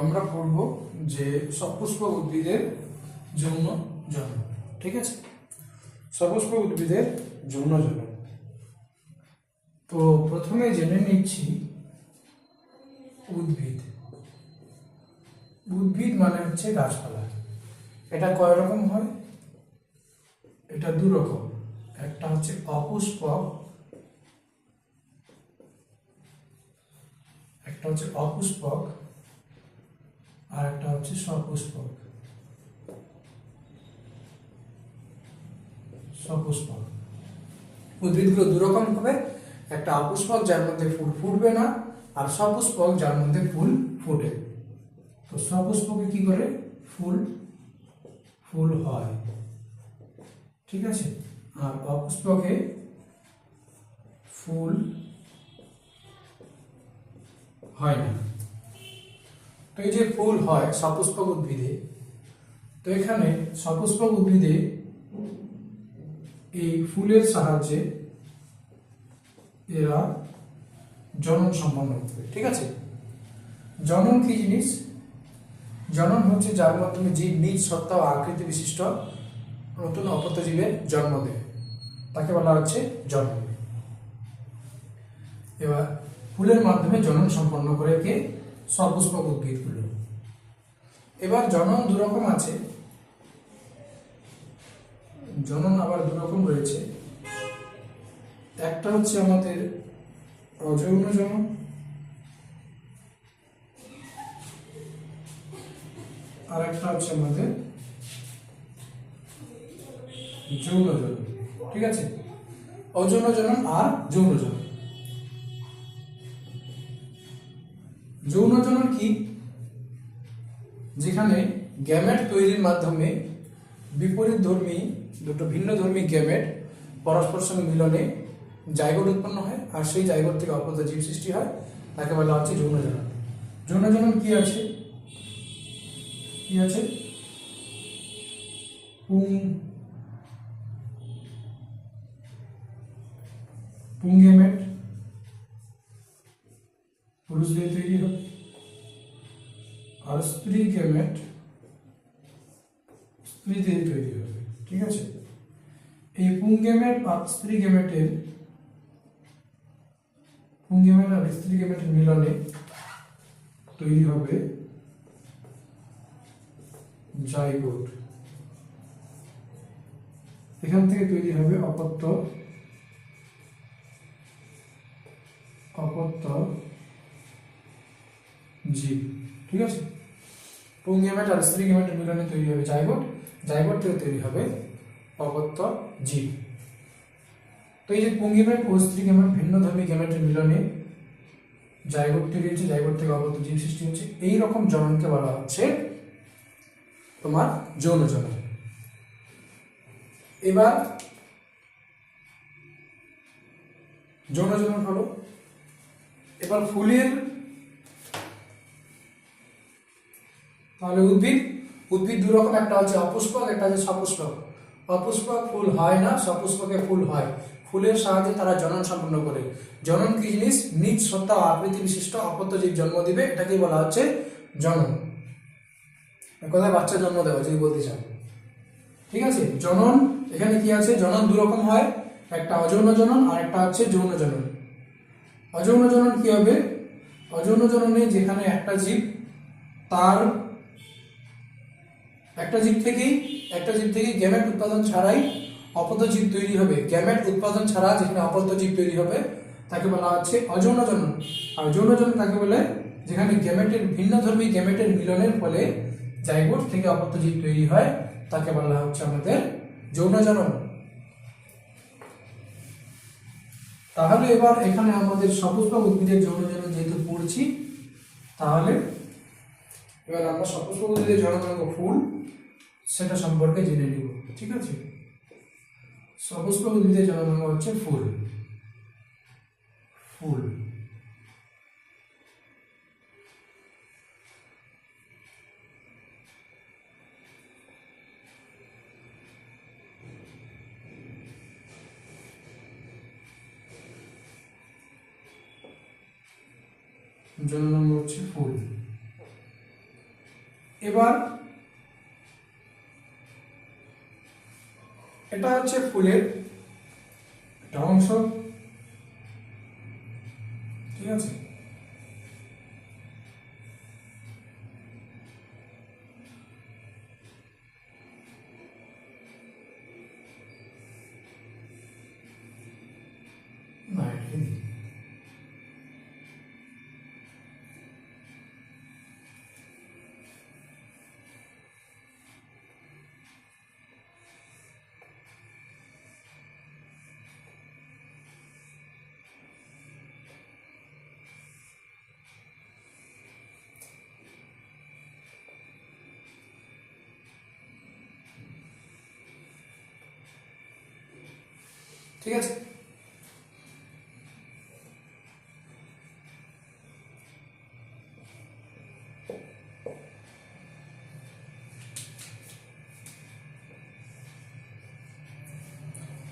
আমরা পড়ব যে সপুষ্পক উদ্ভিদের যৌন জন্ম। ঠিক আছে? সপুষ্পক উদ্ভিদের যৌন জন্ম। তো প্রথমে জেনে নিচ্ছি উদ্ভিদ। উদ্ভিদ মানে হচ্ছে গাছপালা। এটা কয় রকম হয়? এটা দু রকম। একটা হচ্ছে অপুষ্পক, একটা হচ্ছে অপুষ্পক আর একটা হচ্ছে সপুষ্পক সপুষ্পক উদ্ভিদগুলো দু রকম হবে। একটা অপুষ্পক, যার মধ্যে ফুল ফুটবে না, আর সপুষ্পক যার মধ্যে ফুল ফুটে। তো সপুষ্পকে কি করে? ফুল ফুল হয়। ঠিক আছে? আর অপুষ্পকে ফুল হয় না। তো এই যে ফুল হয় সপুষ্পক উদ্ভিদে, তো এখানে সপুষ্পক উদ্ভিদে এই ফুলের সাহায্যে এরা জনন সম্পন্ন করবে ঠিক আছে? জনন কি জিনিস? জনন হচ্ছে যার মাধ্যমে জীব নিজ সত্তা ও আকৃতি বিশিষ্ট নতুন অপত্য জীবের জন্ম দেয়। তাকে বলা হচ্ছে জন্ম এবার ফুলের মাধ্যমে জনন সম্পন্ন করে কে? সপুষ্পক উদ্ভিদগুলো এবার জনন দু রকম আছে। জনন আবার দু রকম রয়েছে। একটা হচ্ছে আমাদের অযৌন জনন আর একটা হচ্ছে আমাদের যৌন জনন ঠিক আছে? অযৌন জনন আর যৌন জনন যৌন জনন কি? যেখানে গ্যামেট তৈরির মাধ্যমে বিপরীত ধর্মী, দুটো ভিন্ন ধর্মী গ্যামেট পরস্পর সঙ্গে মিলনে জায়গোট উৎপন্ন হয় আর সেই জায়গোট থেকে অপরত জীব সৃষ্টি হয়। তাকে বলা হচ্ছে যৌন জনন যৌন জনন কি আছে? কি আছে? পুং। পুং গ্যামেট। পুরুষ দিয়ে তৈরি হবে আর স্ত্রী গ্যামেট স্ত্রী দিয়ে তৈরি হবে ঠিক আছে এই পুং গ্যামেট আর স্ত্রী গ্যামেটের পুং গ্যামেট আর স্ত্রী গ্যামেটের মিলনে তৈরি হবে জাইগোট এখান থেকে তৈরি হবে অপত্য অপত্য জীব ঠিক আছে? পুং গ্যামেট আর স্ত্রী গ্যামেটের মিলনে তৈরি হবে জাইগোট জাইগোট থেকে তৈরি হবে অপত্য জীব তো এই যে পুং গ্যামেট ও স্ত্রী গ্যামেট ভিন্ন ধর্মী গ্যামেটের মিলনে জাইগোট তৈরি হচ্ছে জাইগোট থেকে অপত্য জীব সৃষ্টি হচ্ছে, এই রকম জননকে বলা হচ্ছে তোমার যৌন জনন। এবার যৌন জনন হলো, এবার ফুলের তাহলে উদ্ভিদ উদ্ভিদ দু রকম, একটা হচ্ছে অপুষ্পক, একটা হচ্ছে সপুষ্পক। অপুষ্পক ফুল হয় না, সপুষ্পকে ফুল হয়। ফুলের সাহায্যে তারা জনন সম্পন্ন করে। জনন কি জিনিস? নিজ সত্তা আকৃতি বিশিষ্ট অপত্য জীব জন্ম দিবে এটাকে বলা হচ্ছে জনন। কোথায় বাচ্চা জন্ম দেওয়া, যদি বলতে চান। ঠিক আছে? জনন, এখানে কি আছে? জনন দু রকম হয়। একটা অযৌন জনন, আর একটা হচ্ছে যৌন জনন। অযৌন জনন কি হবে? অযৌন জননে যেখানে একটা জীব তার একটা জীব থেকেই, একটা জীব থেকেই গ্যামেট উৎপাদন ছাড়াই অপত্য জীব তৈরি হবে। গ্যামেট উৎপাদন ছাড়া যেখানে অপত্য জীব তৈরি হবে, তাকে বলা হচ্ছে অযৌন জনন। আর যৌন জনন কাকে বলে? যেখানে গ্যামেটের ভিন্ন ধর্মী গ্যামেটের মিলনের ফলে জাইগোট থেকে অপত্য জীব তৈরি হয়, তাকে বলা হচ্ছে আমাদের যৌন জনন। তাহলে এবার এখানে আমাদের সপুষ্পক উদ্ভিদের যৌন জনন যেহেতু পড়ছি, তাহলে এবার আমরা সপুষ্পক উদ্ভিদের জননাঙ্গ ফুল, সেটা সম্পর্কে জেনে নিব, ঠিক আছে? সপুষ্পক উদ্ভিদের জননাঙ্গ হচ্ছে ফুল। ফুল। জননাঙ্গ হচ্ছে ফুল। এবার এটা হচ্ছে ফুলের একটা অংশ। ঠিক আছে? না ঠিক আছে?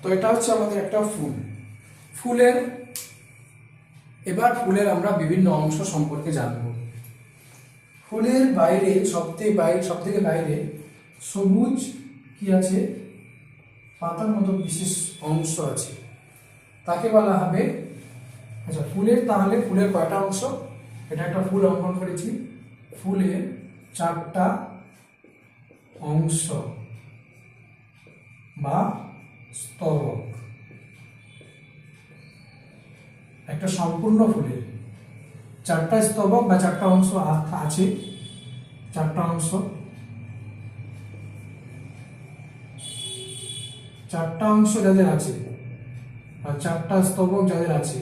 তো এটা হচ্ছে আমাদের একটা ফুল। ফুলের, এবার ফুলের আমরা বিভিন্ন অংশ সম্পর্কে জানব। ফুলের বাইরে, সবথেকে বাইরে সব থেকে বাইরে সবুজ কি আছে? পাতার মতো বিশেষ অংশ আছে। তাকে বলা হবে আচ্ছা ফুলের তাহলে ফুলের কয়টা অংশ? এটা একটা ফুল অঙ্কন করেছি। ফুলের চারটা অংশ বা স্তবক। একটা সম্পূর্ণ ফুলের চারটা স্তবক বা চারটা অংশ আছে। চারটা অংশ। চারটা অংশ যাদের আছে, আর চারটা স্তবক যাদের আছে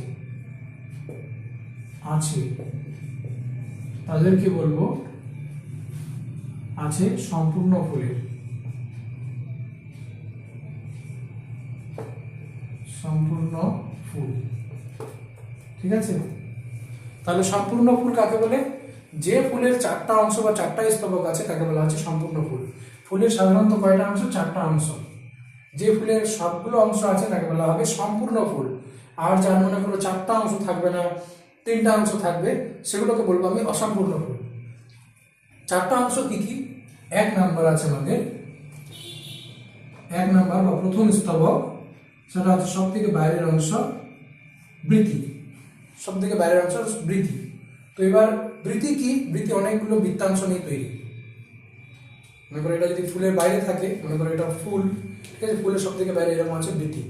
আছে, তাদেরকে বলব, আছে সম্পূর্ণ ফুলের। সম্পূর্ণ ফুল। ঠিক আছে? তাহলে সম্পূর্ণ ফুল কাকে বলে? যে ফুলের চারটা অংশ বা চারটা স্তবক আছে, তাকে বলা হচ্ছে সম্পূর্ণ ফুল। ফুলের সাধারণত কয়টা অংশ? চারটা অংশ। যে ফুলের সবগুলো অংশ আছে তাকে বলা হবে সম্পূর্ণ ফুল। আর যার মনে করো চারটা অংশ থাকবে না, তিনটা অংশ থাকবে, সেগুলোকে বলব আমি অসম্পূর্ণ ফুল। চারটা অংশ কি কি? এক নাম্বার আছে আমাদের। এক নাম্বার বা প্রথম স্তবক, সেটা হচ্ছে সব থেকে বাইরের অংশ বৃতি সব থেকে বাইরের অংশ বৃতি তো এবার বৃতি কি? বৃতি অনেকগুলো বৃত্তাংশ নিয়ে তৈরি। মনে করো এটা যদি ফুলের বাইরে থাকে, মনে করো এটা ফুল, ঠিক আছে? ফুলের সব থেকে বাইরে এরকম আছে বৃতি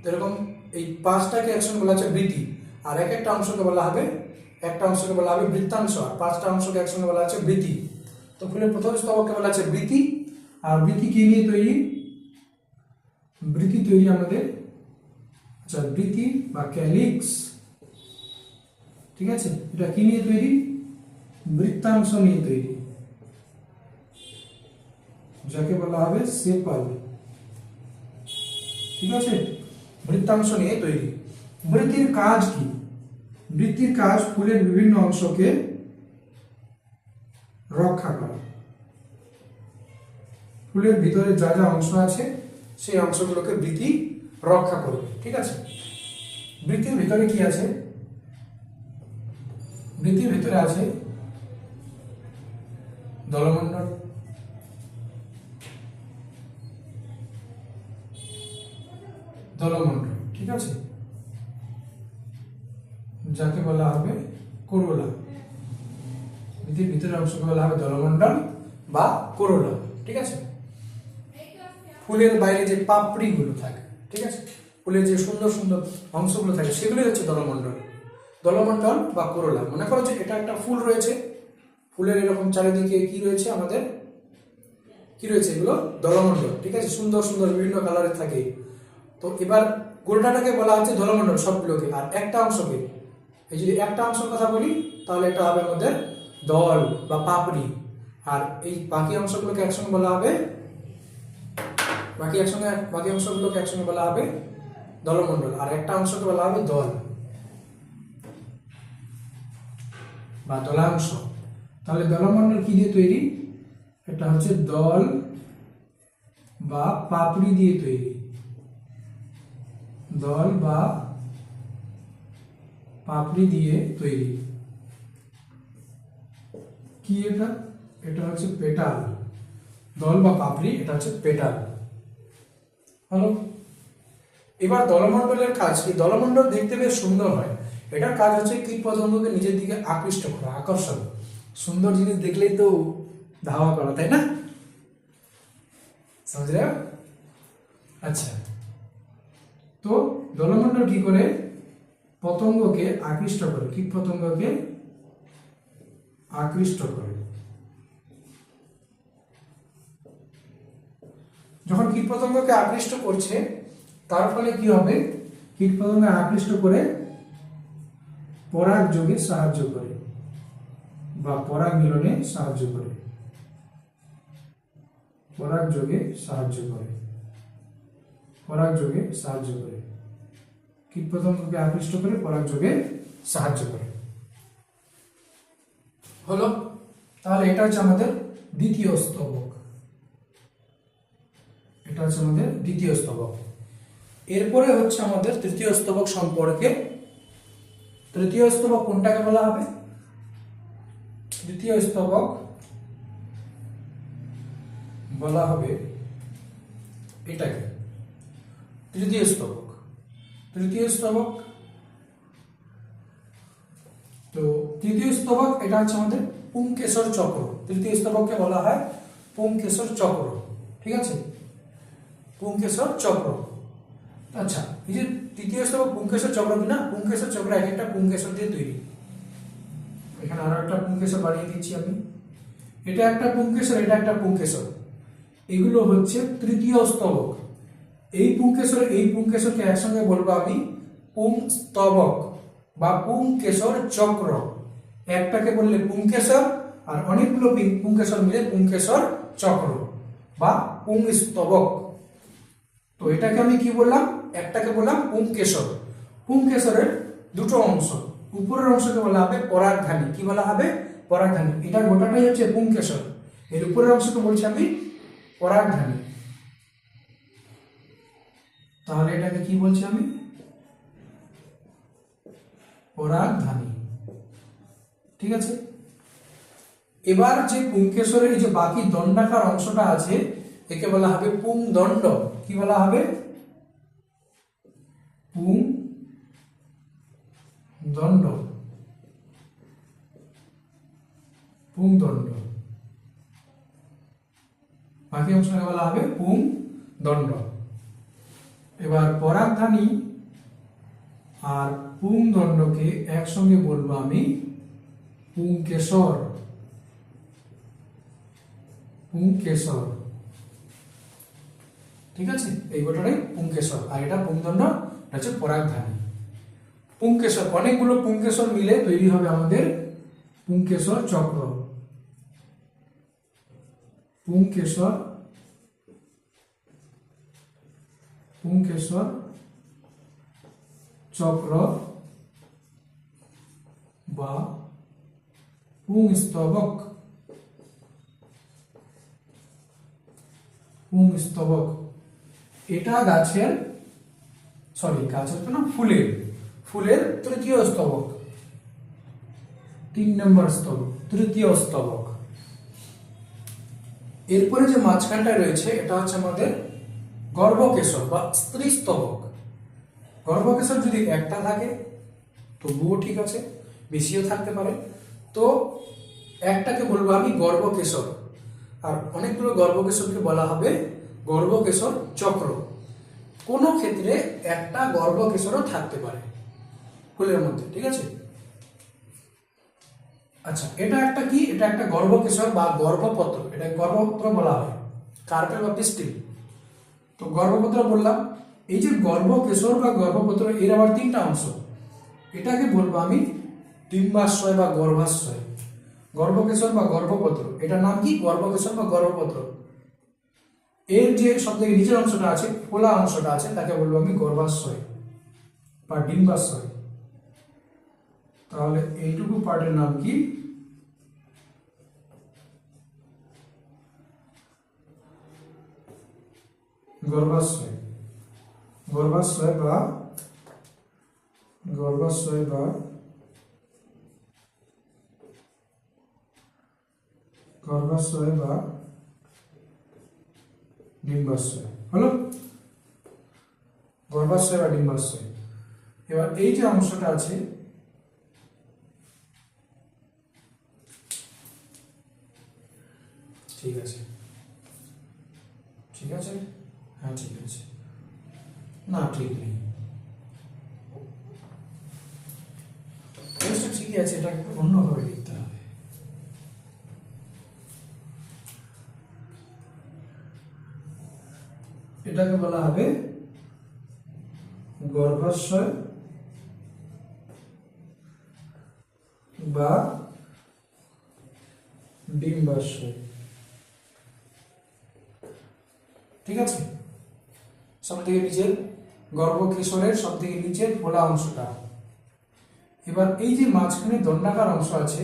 তো এরকম এই পাঁচটাকে একসঙ্গে বলা হচ্ছে বৃতি আর এক একটা অংশকে বলা হবে, একটা অংশকে বলা হবে বৃত্তাংশ। আর পাঁচটা অংশকে একসঙ্গে বলা হচ্ছে বৃতি তো ফুলের প্রথম স্তবককে বলা হচ্ছে বৃতি আর বৃতি কি নিয়ে তৈরি? বৃতি তৈরি আমাদের আচ্ছা বৃতি বা ক্যালিক্স। ঠিক আছে? এটা কি নিয়ে তৈরি? বৃত্তাংশ নিয়ে তৈরি। যাকে বলা হবে সেপাল। ঠিক আছে? বৃত্তাংশ নিয়ে তৈরি। বৃত্তির কাজ কি? বৃত্তির কাজ ফুলের বিভিন্ন অংশকে রক্ষা করা। ফুলের ভিতরে যা যা অংশ আছে, সেই অংশগুলোকে বৃত্তি রক্ষা করবে ঠিক আছে? বৃত্তির ভিতরে কি আছে? বৃত্তির ভিতরে আছে দলমণ্ডল। দলমণ্ডল, ঠিক আছে? যাকে বলা হবে করোলা। বৃত্তির ভিতরের অংশকে বলা হবে দলমণ্ডল বা করোলা, ঠিক আছে? ফুলের বাইরে যে পাপড়িগুলো থাকে, ঠিক আছে? ফুলের যে সুন্দর সুন্দর অংশগুলো থাকে, সেগুলোই হচ্ছে দলমণ্ডল। দলমণ্ডল বা করোলা। মনে করো যে এটা একটা ফুল রয়েছে। ফুলের এরকম চারিদিকে কি রয়েছে আমাদের? কি রয়েছে এগুলো? দলমণ্ডল, ঠিক আছে? সুন্দর সুন্দর বিভিন্ন কালারের থাকে। তো এবার গোলটাটাকে বলা হচ্ছে দলমণ্ডল সবগুলোকে, আর একটা অংশকে। এই যদি একটা অংশের কথা বলি, তাহলে এটা হবে আমাদের দল বা পাপড়ি। আর এই বাকি অংশগুলোকে একসঙ্গে বলা হবে, বাকি একসঙ্গে, বাকি অংশগুলোকে একসঙ্গে বলা হবে দলমণ্ডল আর একটা অংশকে বলা হবে দল বা দলাংশ। তাহলে দলমণ্ডল কি দিয়ে তৈরি? এটা হচ্ছে দল বা পাপড়ি দিয়ে তৈরি। দল বা পাপড়ি দিয়ে তৈরি কি এটা এটা হচ্ছে পেটাল দল বা পাপড়ি এটা হচ্ছে পেটাল হলো এবার দলমণ্ডলের কাজ কি দলমণ্ডল দেখতে বেশ সুন্দর হয় এটার কাজ হচ্ছে কীট পতঙ্গকে নিজের দিকে আকৃষ্ট করা আকর্ষণ সুন্দর জিনিস দেখলেই তো ধাওয়া করা তাই না समझ रहे हो আচ্ছা তো দলমণ্ডল কি করে? পতঙ্গকে আকৃষ্ট করে। কীট পতঙ্গকে? আকৃষ্ট করে। যখন কীটপতঙ্গকে আকৃষ্ট করছে, তার ফলে কি হবে? কীটপতঙ্গ আকৃষ্ট করে পরাগ যোগে সাহায্য করে বা পরাগ মিলনে সাহায্য করে। পরাগ যোগে সাহায্য করে। পরাগ যোগে সাহায্য করে। কীটপতঙ্গকে আকৃষ্ট করে পরাগ যোগে সাহায্য করে। হলো? তাহলে এটা হচ্ছে আমাদের দ্বিতীয় স্তবক। এটা হচ্ছে আমাদের দ্বিতীয় স্তবক। এরপরে হচ্ছে আমাদের তৃতীয় স্তবক সম্পর্কে। তৃতীয় স্তবক কোনটাকে বলা হবে? তৃতীয় স্তবক বলা হবে এটাকে। তৃতীয় স্তবক। তৃতীয় স্তবক। তো তৃতীয় স্তবক, এটা হচ্ছে আমাদের পুংকেশর চক্র। তৃতীয় স্তবককে বলা হয় পুংকেশর চক্র। ঠিক আছে? পুংকেশর চক্র। আচ্ছা এই যে তৃতীয় স্তবক পুংকেশর চক্র কি না? পুংকেশর চক্র এক একটা পুংকেশর দিয়ে তৈরি। এখানে আরও একটা পুংকেশর বানিয়ে দিচ্ছি আমি। এটা একটা পুংকেশর, এটা একটা পুংকেশর। এগুলো হচ্ছে তৃতীয় স্তবক। এই পুংকেশর এই পুংকেশরকে একসঙ্গে বলব আমি পুং স্তবক বা পুংকেশর চক্র। একটাকে বললে পুংকেশর আর অনেকগুলো পুংকেশর মিলে পুংকেশর চক্র বা পুং স্তবক তো এটাকে আমি কি বললাম? একটাকে বললাম পুংকেশর পুংকেশরের দুটো অংশ। উপরের অংশকে বলা হবে পরাগধানী। কি বলা হবে? পরাগধানী। এটা গোটাটাই হচ্ছে পুংকেশর এর উপরের অংশকে বলছি আমি পরাগধানী। তাহলে এটাকে কি বলছি আমি? পরাগধানী। ঠিক আছে? এবার যে পুংকেশরের যে বাকি দণ্ডাকার অংশটা আছে, একে বলা হবে পুং দণ্ড কি বলা হবে? পুং দণ্ড পুং দণ্ড বাকি অংশটাকে বলা হবে পুং দণ্ড এবার পরাগধানী আর পুং দণ্ডকে একসঙ্গে বলব আমি পুংকেশর। পুংকেশর। ঠিক আছে? এই গোটাটাই পুংকেশর। আর এটা পুংদণ্ড হচ্ছে পরাগধানী। পুংকেশর, অনেকগুলো পুংকেশর মিলে তৈরি হবে আমাদের পুংকেশর চক্র। পুংকেশর পুংকেশর চক্র বা পুংস্তবক। পুংস্তবক। এটা গাছের সরি গাছের না, ফুলের। ফুলের তৃতীয় স্তবক। তিন নম্বর স্তবক, তৃতীয় স্তবক। এরপরে যে মাঝখানটা রয়েছে, এটা হচ্ছে আমাদের গর্ভকেশর বা স্ত্রী স্তবক গর্ভকেশর যদি একটা থাকে, তবুও ঠিক আছে, বেশিও থাকতে পারে। তো একটাকে বলব আমি গর্ভকেশর। আর অনেকগুলো গর্ভকেশরকে বলা হবে গর্ভকেশর চক্র। কোনো ক্ষেত্রে একটা গর্ভকেশরও থাকতে পারে ফুলের মধ্যে, ঠিক আছে? আচ্ছা এটা একটা কি? এটা একটা গর্ভকেশর বা গর্ভপত্র। এটা গর্ভপত্র বলা হয়। কার্পেল বা পিস্টিল তো গর্ভপত্র বললাম, এই যে গর্ভকেশর বা গর্ভপত্র, এর আবার তিনটা অংশ। এটাকে বলব আমি ডিম্বাশয় বা গর্ভাশয় গর্ভকেশর বা গর্ভপত্র, এটার নাম কি? গর্ভকেশর বা গর্ভপত্র। এর যে সব থেকে নিচের অংশটা আছে ফোলা অংশটা আছে, তাকে বলব আমি গর্ভাশয় বা ডিম্বাশয় তাহলে এইটুকু পার্টের নাম কি? গর্ভাশয়। গর্ভাশয় বা গর্ভাশয় বা গর্ভাশয় বা ডিম্বাশয়। হলো? গর্ভাশয় বা ডিম্বাশয়। এবার এই যে অংশটা আছে, ঠিক আছে। ঠিক আছে? হ্যাঁ ঠিক আছে। না, ঠিক নেই। ঠিকই আছে, এটা একটু অন্যভাবে লিখতে হবে। এটাকে বলা হবে গর্ভাশয় বা ডিম্বাশয় ঠিক আছে? সব থেকে নিচের গর্ভ কিশোরের সব থেকে নিচের ফোলা অংশটা। এবার এই যে মাঝখানে দণ্ডাকার অংশ আছে,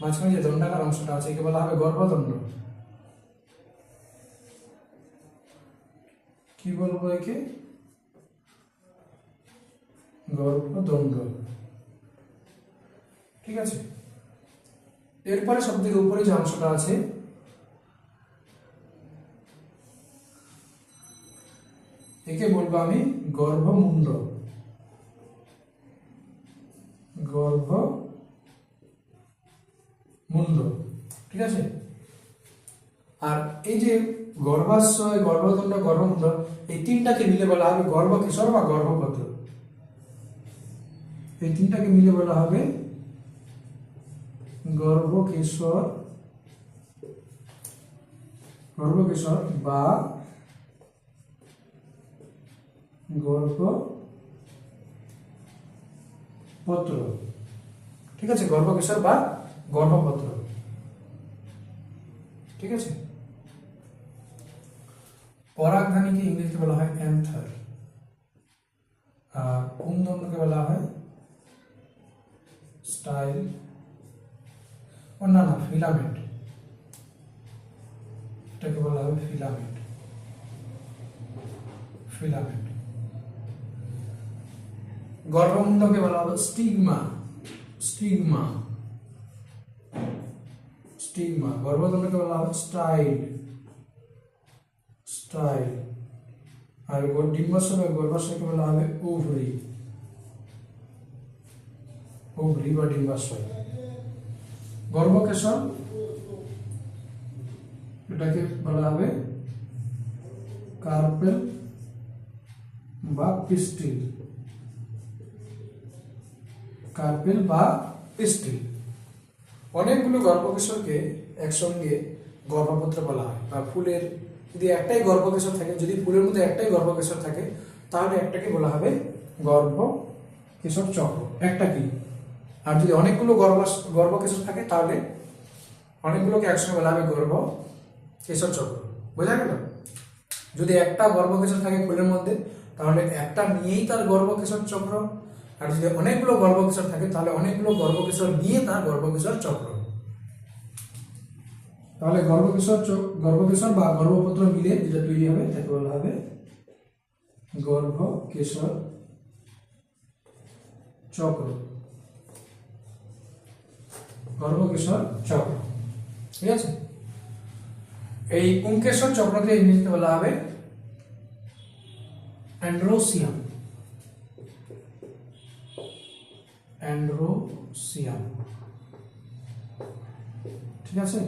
মাঝখানে যে দণ্ডাকার অংশটা আছে, একে বলা হবে গর্ভদণ্ড। কি বলব একে? গর্ভদণ্ড। ঠিক আছে? এরপরে সব থেকে উপরে যে অংশটা আছে একে বলব আমি গর্ভমুণ্ড। গর্ভ মুন্ড ঠিক আছে? আর এই যে গর্ভাশয়, গর্ভদণ্ড, গর্ভমুণ্ড, এই তিনটাকে মিলে বলা হবে গর্ভকিশোর বা গর্ভপত্র। এই তিনটাকে মিলে বলা হবে গর্ভকিশোর গর্ভকিশোর বা গর্ভ পত্র। ঠিক আছে? গর্ভকিশোর বা গর্ভপত্র। ঠিক আছে? পরাগধানীকে ইংরেজিতে বলা হয় অ্যান্থার। আর কুমদণ্ডকে বলা হয় স্টাইল। ও না না, ফিলামেন্ট। এটাকে বলা হবে ফিলামেন্ট। ফিলামেন্ট। গর্ভমুণ্ডকে বলা হবে স্টিগমা স্টিগমা স্টিগমা। গর্ভদণ্ডকে বলা হবে স্টাইল স্টাইল। আর ডিম্বাশয় বা গর্ভাশয়কে বলা হবে ওভরি ওভরি বা ডিম্বাশয় গর্ভকেশর, এটাকে বলা হবে কার্পেল বা পিস্টিল। কার্পেল বা পিস্টিল অনেকগুলো গর্ভকেশরকে একসঙ্গে গর্ভপত্র বলা হয়, বা ফুলের যদি একটাই গর্ভকেশর থাকে, যদি ফুলের মধ্যে একটাই গর্ভকেশর থাকে, তাহলে একটাকে বলা হবে গর্ভকেশর চক্র। একটা কি? আর যদি অনেকগুলো গর্ভ, গর্ভকেশর থাকে, তাহলে অনেকগুলোকে একসঙ্গে বলা হবে গর্ভ কেশর চক্র। বোঝা গেল? যদি একটা গর্ভকেশর থাকে ফুলের মধ্যে, তাহলে একটা নিয়েই তার গর্ভকেশর চক্র আর যদি অনেকগুলো গর্ভকেশর থাকে, তাহলে অনেকগুলো গর্ভকেশর নিয়ে তার গর্ভকেশর চক্র। তাহলে গর্ভকেশর গর্ভকেশর বা গর্ভপত্র মিলে যেটা তৈরি হবে, তাকে বলা হবে গর্ভকেশর চক্র। গর্ভকেশর চক্র। ঠিক আছে? এই পুঙ্কেশ্বর চক্রকে ইংরেজিতে বলা হবে অ্যান্ড্রোসিয়াম। অ্যান্ড্রোসিয়াম ঠিক আছে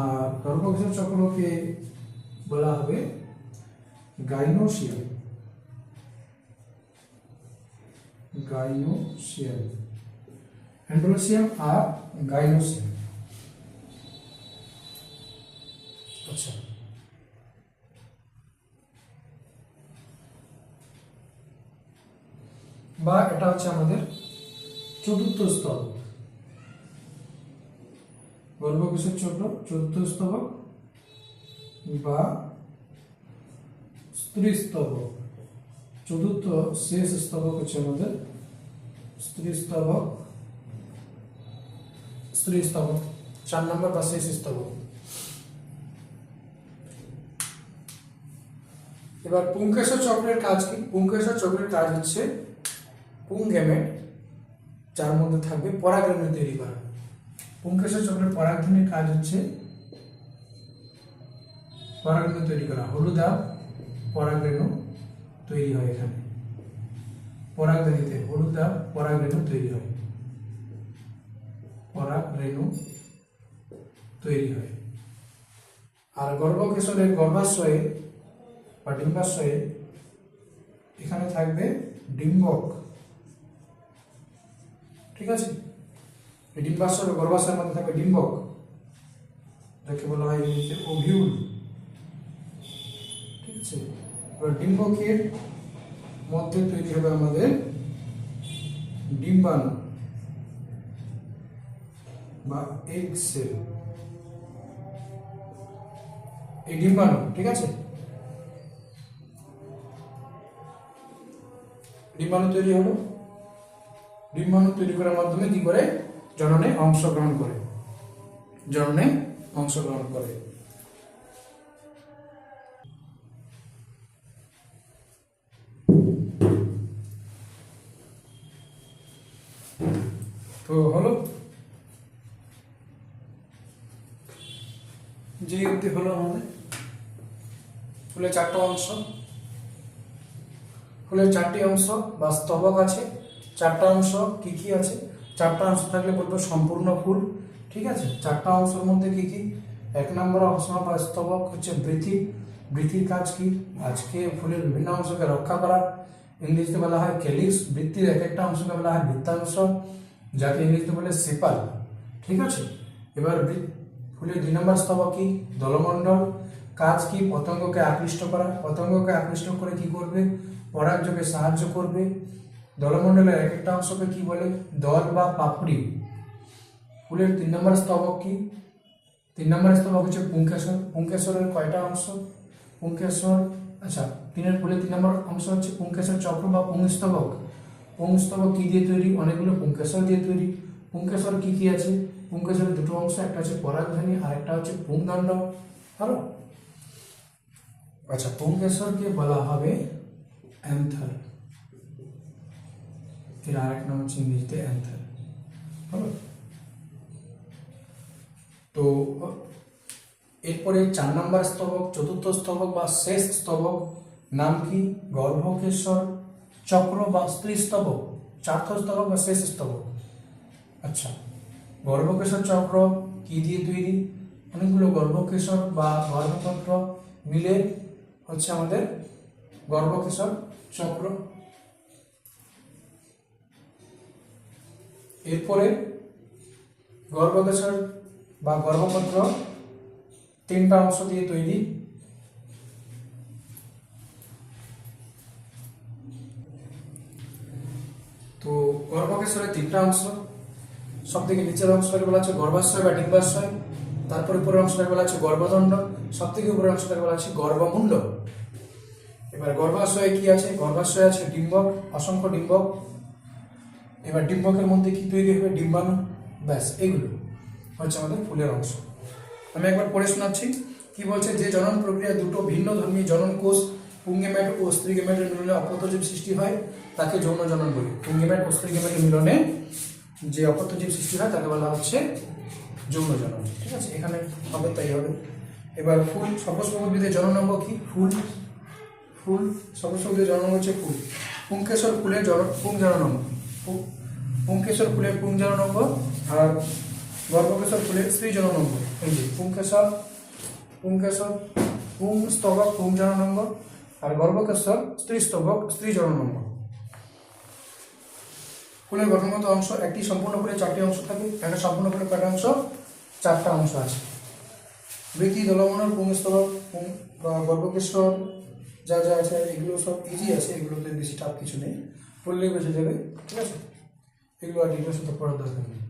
আর গর্ভকেশর চক্রকে বলা হবে গাইনোসিয়াম গাইনোসিয়াম অ্যান্ড্রোসিয়াম আর গাইনোসিয়াম আচ্ছা বা এটা হচ্ছে আমাদের চতুর্থ স্তবক। গর্ভকোষের চক্র চতুর্থ স্তবক বা স্ত্রী স্তবক। চতুর্থ শেষ স্তবক হচ্ছে আমাদের স্ত্রী স্তবক স্ত্রী স্তবক, চার নম্বর বা শেষ স্তবক। এবার পুঙ্কেশ্বর চক্রের কাজ কি? পুঙ্কেশ্বর চক্রের কাজ হচ্ছে পুং গেমেট যার মধ্যে থাকবে পরাগরেণু তৈরি করা। পুংকেশর চক্রের পরাগধানীর কাজ হচ্ছে পরাগরেণু তৈরি করা। হলুদা পরাগরেণু তৈরি হয় এখানে। পরাগধানীতে হলুদা পরাগরেণু তৈরি হয়। পরাগরেণু তৈরি হয়। আর গর্ভকেশরের গর্ভাশয়ে বা ডিম্বাশয়ে এখানে থাকবে ডিম্বক। ঠিক আছে? এই ডিম্বাশয় বা গর্ভাশয়ের মধ্যে থাকবে ডিম্বক যাকে বলা হয় ইংরেজিতে ওভিউল ঠিক আছে? এবার ডিম্বকের মধ্যে তৈরি হবে আমাদের ডিম্বাণু বা এগ সেল এই ডিম্বাণু, ঠিক আছে? ডিম্বাণু তৈরি হলো। ডিম্বাণু তৈরি করার মাধ্যমে কি করে? জননে অংশগ্রহণ করে। জননে অংশগ্রহণ করে। তো হলো, যে অবধি হলো আমাদের, ফুলের চারটা অংশ। ফুলের চারটি অংশ বা স্তবক আছে। চারটা অংশ কি কি আছে? চারটা অংশ থাকলে বলব সম্পূর্ণ ফুল, ঠিক আছে? চারটা অংশের মধ্যে কি কি? এক নম্বর অংশ বা স্তবক হচ্ছে বৃথি। বৃথির কাজ কি? আজকে ফুলের বিভিন্ন অংশকে রক্ষা করা। ইংরেজিতে বলা হয় কেলিক্স। বৃত্তির এক একটা অংশকে বলা হয় বৃত্তাংশ, যাকে ইংরেজিতে বলে সেপাল, ঠিক আছে? এবার ফুলের দুই নম্বর স্তবক কি? দলমণ্ডল। কাজ কি? পতঙ্গকে আকৃষ্ট করা। পতঙ্গকে আকৃষ্ট করে কি করবে? পরাগযোগে সাহায্য করবে। দলমণ্ডলের এক একটা অংশকে কি বলে? দল বা পাপড়ি। ফুলের তিন নম্বর স্তবক কি? তিন নম্বর স্তবক হচ্ছে পুঙ্কেশ্বর পুঙ্কেশ্বরের কয়টা অংশ? পুঙ্কেশ্বর আচ্ছা তিনের ফুলের তিন নম্বর অংশ হচ্ছে পুঙ্কেশ্বর চক্র বা পুংস্তবক পুংস্তবক কি দিয়ে তৈরি? অনেকগুলো পুঙ্কেশ্বর দিয়ে তৈরি। পুঙ্কেশ্বর কি কি আছে? পুঙ্কেশ্বরের দুটো অংশ, একটা হচ্ছে পরাগধানী আর একটা হচ্ছে পুংদণ্ড। ভালো? আচ্ছা পুঙ্কেশ্বরকে বলা হবে অ্যান্থার। এর আরেক নাম হচ্ছে ইংরেজিতে অ্যান্থার হলো তো এরপরে চার নম্বর স্তবক চতুর্থ স্তবক বা শেষ স্তবক নাম কি গর্ভকেশ্বর চক্র বা স্ত্রী স্তবক চার্থ স্তবক বা শেষ স্তবক আচ্ছা গর্ভকেশ্বর চক্র কি দিয়ে তৈরি অনেকগুলো গর্ভকেশ্বর বা গর্ভতন্ত্র মিলে হচ্ছে আমাদের গর্ভকেশ্বর চক্র। এরপরে গর্ভকেশ্বর বা গর্ভপত্র তিনটা অংশ দিয়ে তৈরি। তো গর্ভকেশ্বরের তিনটা অংশ সব থেকে নিচের অংশটাকে বলা হচ্ছে গর্ভাশয় বা ডিম্বাশয়, তারপর উপরের অংশটাকে বলা হচ্ছে গর্ভদণ্ড সব থেকে উপরের অংশটাকে বলা হচ্ছে গর্ভমুণ্ড। এবার গর্ভাশয়ে কি আছে? গর্ভাশয়ে আছে ডিম্বক, অসংখ্য ডিম্বক এবার ডিম্বকের মধ্যে কি তৈরি হবে? ডিম্বাণু? ব্যাস, এগুলো হচ্ছে আমাদের ফুলের অংশ। আমি একবার পড়ে শোনাচ্ছি। কি বলছে? যে জনন প্রক্রিয়া দুটো ভিন্ন ধর্মী জনন কোষ পুঙ্গেম্যাট ও স্ত্রীগেম্যাটের মিলনে অপত্যজীব সৃষ্টি হয়, তাকে যৌন জনন বলি। পুঙ্গেম্যাট ও স্ত্রীগেম্যাটের মিলনে যে অপত্যজীব সৃষ্টি হয়, তাকে বলা হচ্ছে যৌন জনন। ঠিক আছে? এখানে হবে, তাই হবে। এবার ফুল সপস্পবিদের জননাঙ্গ কি? ফুল। ফুল সপস্পবিদের জননাঙ্গ হচ্ছে ফুল। পুঙ্কেশ্বর ফুলের জন পুং জননাঙ্গ পুঙ্কেশ্বর ফুলের পুং জননাঙ্গ আর গর্ভকেশ্বর ফুলের স্ত্রী জননাঙ্গ এই যে পুঙ্কেশ্বর পুঙ্কেশ্বর পুং স্তবক পুং জননাঙ্গ আর গর্ভকেশ্বর স্ত্রী স্তবক স্ত্রী জননাঙ্গ ফুলের গঠনগত অংশ একটি সম্পূর্ণ ফুলের চারটি অংশ থাকে, একটা সম্পূর্ণ ফুলের কয়টা অংশ? চারটা অংশ আছে। বৃত্তি দলমণ্ডল পুংস্তবক গর্ভকেশ্বর যা যা আছে, এগুলো সব ইজি আছে, এগুলোতে বেশি টাফ কিছু নেই। পড়লেই বেঁচে যাবে, ঠিক আছে? এগুলো আর ডিটেলস তো পড়ার দরকার নেই